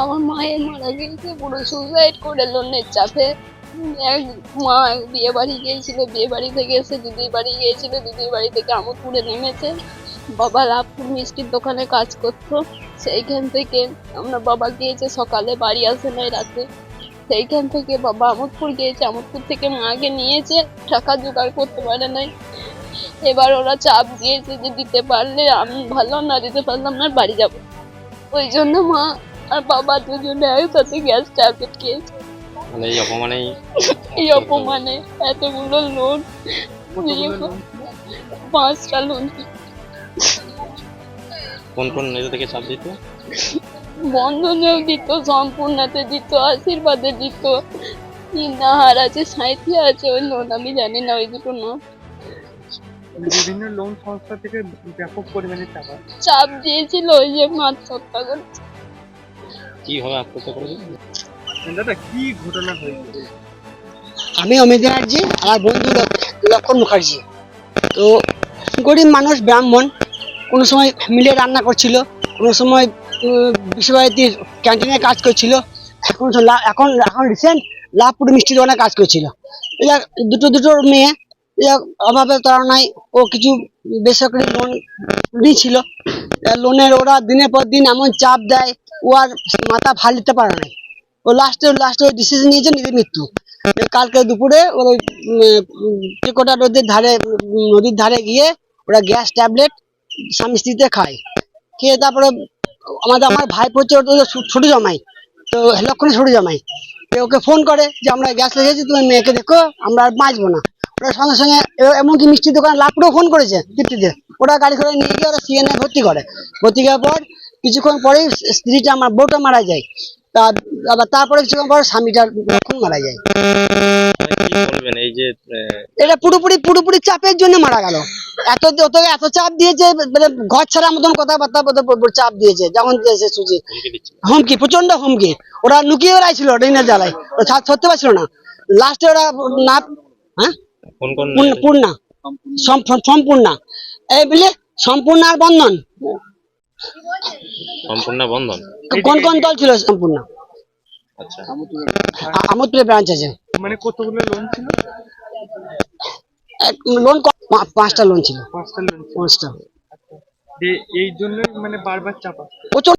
আমার মায়ের মারা গিয়েছে, পুরো সুসাইড করে লোনের চাপে। এক মা বিয়ে বাড়ি গিয়েছিল, বিয়ে বাড়ি থেকে এসে দিদির বাড়ি গিয়েছিল, দিদির বাড়ি থেকে আমোদপুরে নেমেছে। বাবা লাভপুর মিষ্টির দোকানে কাজ করতো। সেইখান থেকে আমরা বাবা গিয়েছে সকালে, বাড়ি আসে নাই রাতে। সেইখান থেকে বাবা আমোদপুর গিয়েছে আমোদপুর থেকে মাকে নিয়েছে, টাকা জোগাড় করতে পারে নাই। এবার ওরা চাপ দিয়েছে যে দিতে পারলে আমি ভালো, না দিতে পারলাম না বাড়ি যাব। ওই জন্য মা আর বাবা দুজনে একসাথে গ্যাস ট্যাবলেট খেয়েছে। মানে এই অপমানেই এই অপমানে এতগুলো লোন পাঁচটা লোন কোন কোন নেতা থেকে চাপ দিত? বন্ধনেও দিত সম্পূর্ণতে দিত আশীর্বাদে দিত। আছে সাঁইথি আছে ওই লোন আমি জানি না ওই দুটো নাম বিভিন্ন লোন সংস্থা থেকে ব্যাপক পরিমাণে টাকা। চাপ দিয়েছিল ওই যে মাছ হত্যা করছে। কীভাবে আত্মহত্যা করেছে? দাদা কি ঘটনা হয়েছে? আমি অমিত ব্যানার্জি আমার বন্ধু লক্ষণ মুখার্জি। তো গরিব মানুষ ব্রাহ্মণ কোনো সময় মিলে রান্না করছিল কোনো সময় বিশ্বভারতীর ক্যান্টিনে কাজ করছিল এখন লা- এখন এখন রিসেন্ট লাভপুর মিষ্টি দোকানে কাজ করছিল। এরা দুটো দুটো মেয়ে এরা অভাবে তাড়নায় ও কিছু বেসরকারি লোন নিয়েছিল লোনের ওরা দিনের পর দিন এমন চাপ দেয় ও আর মাথা ভালো দিতে পারে না ও লাস্টে লাস্টে ডিসিশন নিয়েছে নিজের মৃত্যু। কালকে দুপুরে ওর ওই নদীর ধারে নদীর ধারে গিয়ে ওরা গ্যাস ট্যাবলেট স্বামী স্ত্রীতে খায়। খেয়ে তারপরে আমাদের, আমার ভাই পড়ছে ওর ছোট জামাই। তো লক্ষণে ছোট জামাই। ওকে ফোন করে যে, আমরা গ্যাস লেগেছি, তুমি মেয়েকে দেখো, আমরা আর বাঁচবো না। ওরা সঙ্গে সঙ্গে এমনকি মিষ্টির দোকান লাভপুরেও ফোন করেছে তৃপ্তিতে। ওরা গাড়ি করে নিয়ে গিয়ে ওরা সিএনএ ভর্তি করে। ভর্তি করার পর কিছুক্ষণ পরেই স্ত্রীটা আমার বউটা মারা যায়। তা আবার তারপরে কিছুক্ষণ পর স্বামীটা লক্ষণ মারা যায়। এই যে এটা পুরোপুরি পুরোপুরি চাপের জন্য মারা গেল। এত অত এত চাপ দিয়েছে মানে ঘর ছাড়া মতন কথাবার্তা চাপ দিয়েছে যখন দিয়েছে সুজি হুমকি প্রচণ্ড হুমকি ওরা লুকিয়ে বেড়াইছিল ঋণের জ্বালায়। ছাড়তে পারছিল না। লাস্টে ওরা না হ্যাঁ? পূর্ণ- পূর্ণা। সম- সম- সম্পূর্ণা। এই বুঝলে সম্পূর্ণ আর বন্ধন। সম্পূর্ণ বন্ধন। কোন কোন দল ছিল সম্পূর্ণ? আচ্ছা। আমোদপুরে ব্রাঞ্চ আছে। মানে কতগুলো লোন ছিল? লোন পাঁচটা লোন ছিল। পাঁচটা লোন পাঁচটা। এই জন্য মানে বারবার চাপা। প্রচুর প্রচণ্ড